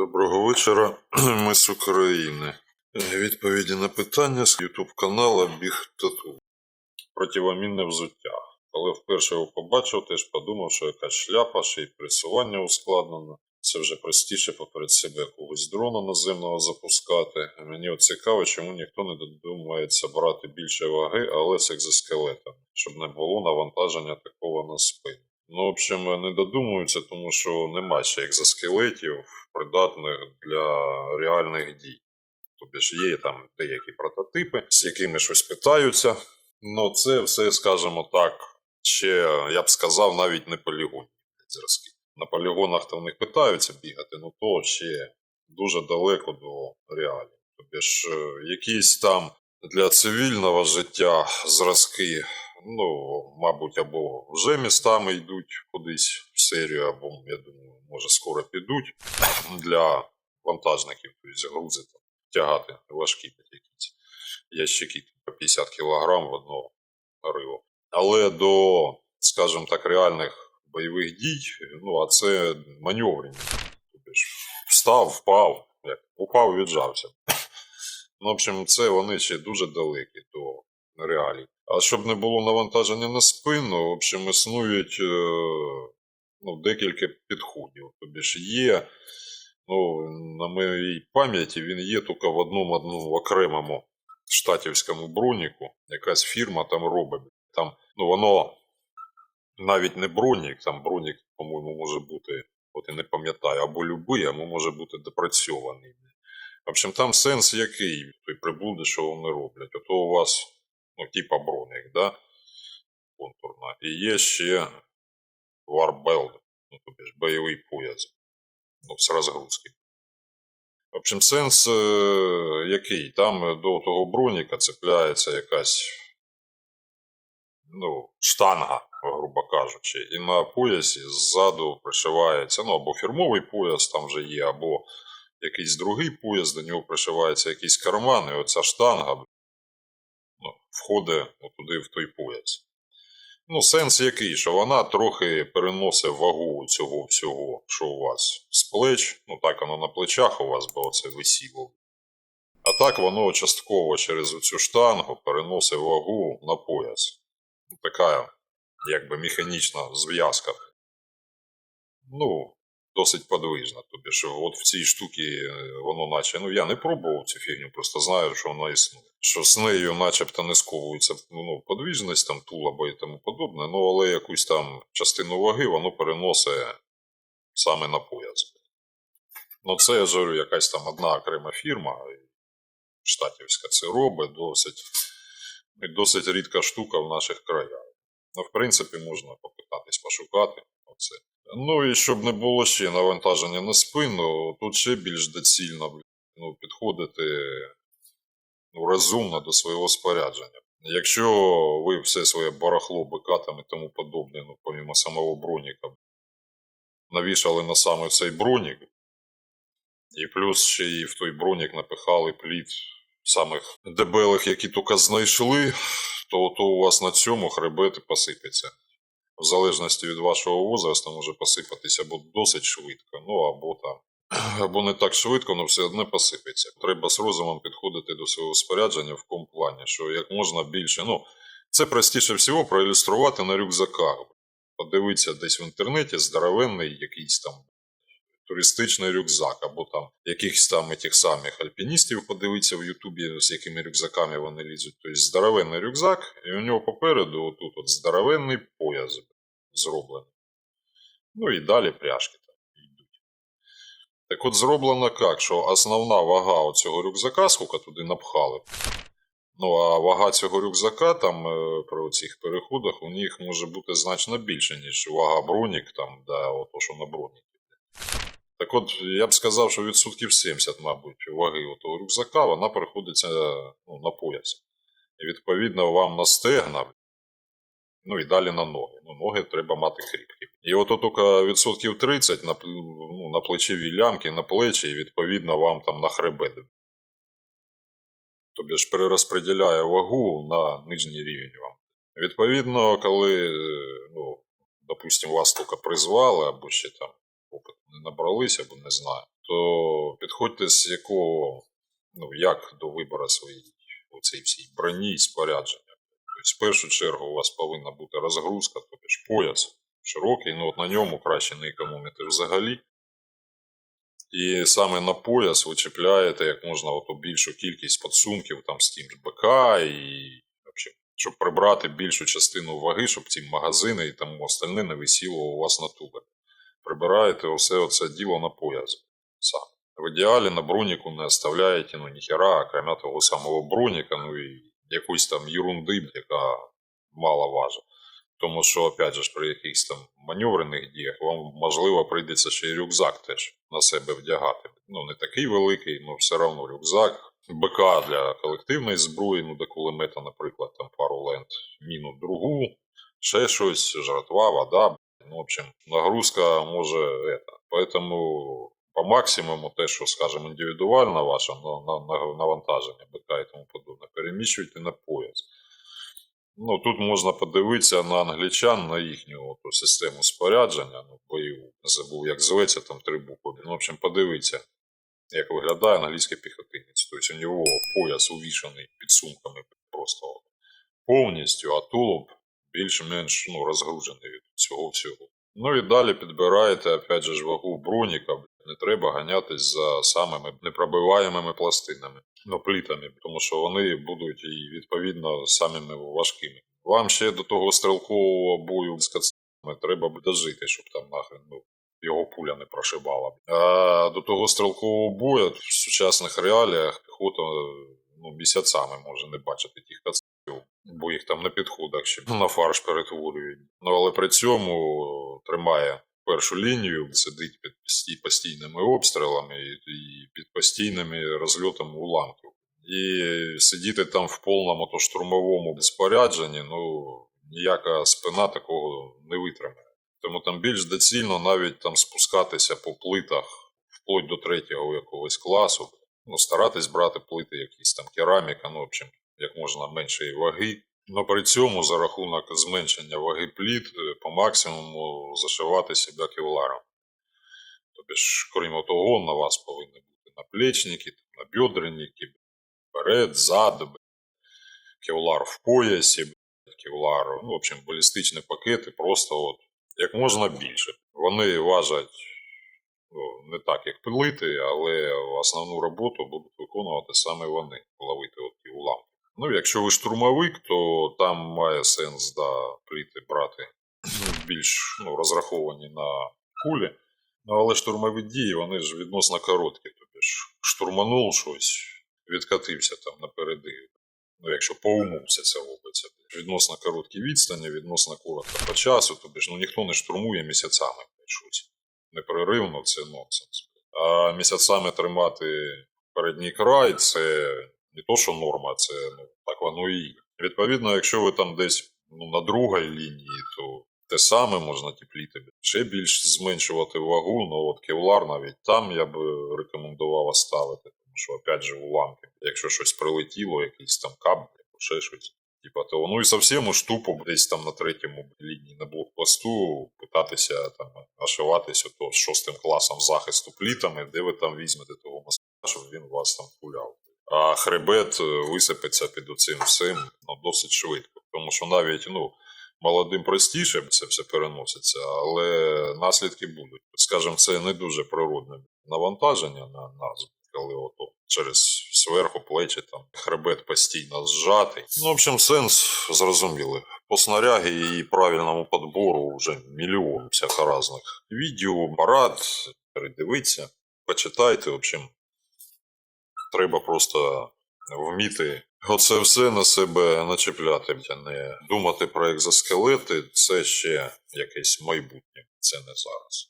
Доброго вечора, ми з України. Відповіді на питання з YouTube канала Біг Тату. Противомінне взуття. Коли вперше його побачив, теж подумав, що якась шляпа, ще й пресування ускладнено. Це вже простіше поперед себе когось дрона наземного запускати. Мені от цікаво, чому ніхто не додумається брати більше ваги, але з екзоскелетом, щоб не було навантаження такого на спину. Ну, в общем, не додумуються, тому що нема ще екзоскелетів, придатних для реальних дій. Тобто ж є там деякі прототипи, з якими щось питаються. Ну, це все, скажімо так, ще, я б сказав, навіть не полігонні зразки. На полігонах то в них питаються бігати, ну то ще дуже далеко до реалій. Тобто ж е, якісь там для цивільного життя зразки, ну, мабуть, або вже містами йдуть кудись в серію, або, я думаю, може скоро підуть для вантажників, тобто грузи там, тягати важкі якісь ящики по 50 кг в одного риву. Але до, скажімо так, реальних бойових дій, ну, а це маневрення. Тобто встав, впав, як упав, віджався. Ну, в общем, це вони ще дуже далекі до реалій. А щоб не було навантаження на спину, в общем, існують е, ну, декілька підходів. Тобі ж є, ну, на моїй пам'яті він є тільки в одному одному окремому штатівському броніку. Якась фірма там робить. Там, ну, воно навіть не бронік, там бронік, по-моєму, може бути, от я не пам'ятаю, або любий, або може бути допрацьований. В общем, там сенс який той приблуди, що вони роблять. Ото у вас, ну, типа бронік, да? контурна. І є ще варбелд, ну, тобто ж бойовий пояс. Ну, з розгрузки. В общем, сенс е, який? Там до того броніка цепляється якась ну, штанга, грубо кажучи, і на поясі ззаду пришивається, ну, або фірмовий пояс там вже є, або якийсь другий пояс, до нього пришивається якийсь карман, і оця штанга ну, входить туди в той пояс. Ну, сенс який, що вона трохи переносить вагу цього всього, що у вас з плеч, ну так воно на плечах у вас, бо це висіло. А так воно частково через цю штангу переносить вагу на пояс. Така, якби механічна зв'язка. Ну, досить подвижна. Тобі що от в цій штуці воно наче. Ну я не пробував цю фігню, просто знаю, що вона існує. Що з нею начебто не сковується ну, подвижність, там тулаба і тому подобне, ну але якусь там частину ваги воно переносить саме на пояс. Ну, це я ж говорю, якась там одна окрема фірма, штатівська це робить, досить, досить рідка штука в наших краях. Ну, в принципі, можна попитатись пошукати. Оце. Ну і щоб не було ще навантаження на спину, тут ще більш доцільно ну, підходити ну, розумно до свого спорядження. Якщо ви все своє барахло, бикатам і тому подобне, ну, помимо самого броніка, навішали на саме цей бронік, і плюс ще й в той бронік напихали плід самих дебелих, які тільки знайшли, то, то у вас на цьому хребет посипеться в залежності від вашого возрасту може посипатися або досить швидко, ну або там. Або не так швидко, але все одно посипеться. Треба з розумом підходити до свого спорядження в кому плані, що як можна більше. Ну, це простіше всього проілюструвати на рюкзаках. Подивитися десь в інтернеті здоровенний якийсь там туристичний рюкзак, або там якихось там тих самих альпіністів подивитися в Ютубі, з якими рюкзаками вони лізуть. Тобто здоровенний рюкзак, і у нього попереду отут от здоровенний пояс зроблений. Ну і далі пряжки там йдуть. Так от зроблено як, що основна вага цього рюкзака, скільки туди напхали. Ну, а вага цього рюкзака там е, при цих переходах у них може бути значно більше, ніж вага бронік, там, да, ото, що на броніки. Так от, я б сказав, що відсотків 70, мабуть, ваги того рюкзака, вона переходиться ну, на пояс. І відповідно вам на стегна, ну і далі на ноги. Ну, ноги треба мати кріпкі. І от тільки відсотків 30 на, ну, на плечові лямки, на плечі, і відповідно вам там на хребет. Тобі ж перерозподіляє вагу на нижній рівень вам. Відповідно, коли, ну, допустимо, вас тільки призвали, або ще там опит не набралися, або не знаю, то підходьте з якого, ну, як до вибору своєї оцій всій броні і спорядження. Тобто, в першу чергу у вас повинна бути розгрузка, тобто ж пояс широкий, ну от на ньому краще не економити взагалі. І саме на пояс ви чіпляєте як можна ото більшу кількість підсумків там з тим ж БК і щоб прибрати більшу частину ваги, щоб ці магазини і тому остальне не висіло у вас на тубі. Прибираєте усе оце діло на пояс сам. В ідеалі на броніку не оставляєте ну ніхера, окрім того самого броніка, ну і якусь там ерунди, яка мало важить. Тому що, опять же, при якихось там маневрених діях вам можливо прийдеться ще й рюкзак теж на себе вдягати. Ну, не такий великий, але все одно рюкзак. БК для колективної зброї, ну до кулемета, наприклад, там пару лент, міну другу, ще щось, жратва, вода. Ну, в общем, нагрузка може это. Поэтому по максимуму те, що, скажімо, індивідуально ваше на, на, на, навантаження БК і тому подобне, переміщуйте на пояс. Ну, тут можна подивитися на англічан, на їхню оту систему спорядження, ну, бойову. Забув, як зветься, там три букви. Ну, в общем, подивіться, як виглядає англійський піхотинець. Тобто у нього пояс увішаний підсумками просто повністю, а тулуб більш-менш ну, розгружений від цього всього. Ну і далі підбираєте, опять же, вагу броніка. Не треба ганятись за самими непробиваємими пластинами, ну, плітами, тому що вони будуть і відповідно самими важкими. Вам ще до того стрілкового бою з кацами треба б дожити, щоб там нахрен ну, його пуля не прошибала. А до того стрілкового бою в сучасних реаліях піхота ну, місяцями може не бачити тих каців, бо їх там на підходах ще на фарш перетворюють. Ну але при цьому тримає першу лінію, сидить під постійними обстрілами і, під постійними розльотами уламків. І сидіти там в повному то штурмовому спорядженні, ну ніяка спина такого не витримає. Тому там більш доцільно навіть там спускатися по плитах вплоть до третього якогось класу, ну, старатись брати плити якісь там кераміка, ну, в общем, як можна меншої ваги. Но при цьому за рахунок зменшення ваги пліт е, по максимуму зашивати себе кевларом. Тобто крім того, на вас повинні бути наплечники, набедренники, вперед, зад, кевлар в поясі, кевлар, ну, в общем, балістичні пакети просто от як можна більше. Вони важать ну, не так, як плити, але основну роботу будуть виконувати саме вони, ловити от ті уламки. Ну, якщо ви штурмовик, то там має сенс да, пліти брати більш ну, розраховані на кулі. Ну, але штурмові дії, вони ж відносно короткі. Тобто ж штурманув щось, відкатився там напереди. Ну, якщо по уму це робиться. Відносно короткі відстані, відносно коротко по часу, тобі ж ну, ніхто не штурмує місяцями щось. Непреривно це нонсенс. А місяцями тримати передній край це не то, що норма, це ну, так воно і є. Відповідно, якщо ви там десь ну, на другій лінії, то те саме можна тіпліти. Ще більш зменшувати вагу, ну от кевлар навіть там я б рекомендував оставити, тому що, опять же, уламки. Якщо щось прилетіло, якийсь там кабель, або ще щось. Типа того. Ну і зовсім уж тупо десь там на третьому лінії на блокпосту питатися там нашиватися то з шостим класом захисту плітами, де ви там візьмете того москва, щоб він вас там пуляв. А хребет е, висипеться під оцим всім ну, досить швидко. Тому що навіть ну, молодим простіше це все переноситься, але наслідки будуть. Скажімо, це не дуже природне навантаження на нас, коли ото через зверху плечі там хребет постійно зжатий. Ну, в общем, сенс зрозумілий. По снарягі і правильному підбору вже мільйон всяко різних відео, парад, передивіться, почитайте, в общем, треба просто вміти оце все на себе начепляти, не думати про екзоскелети, це ще якесь майбутнє, це не зараз.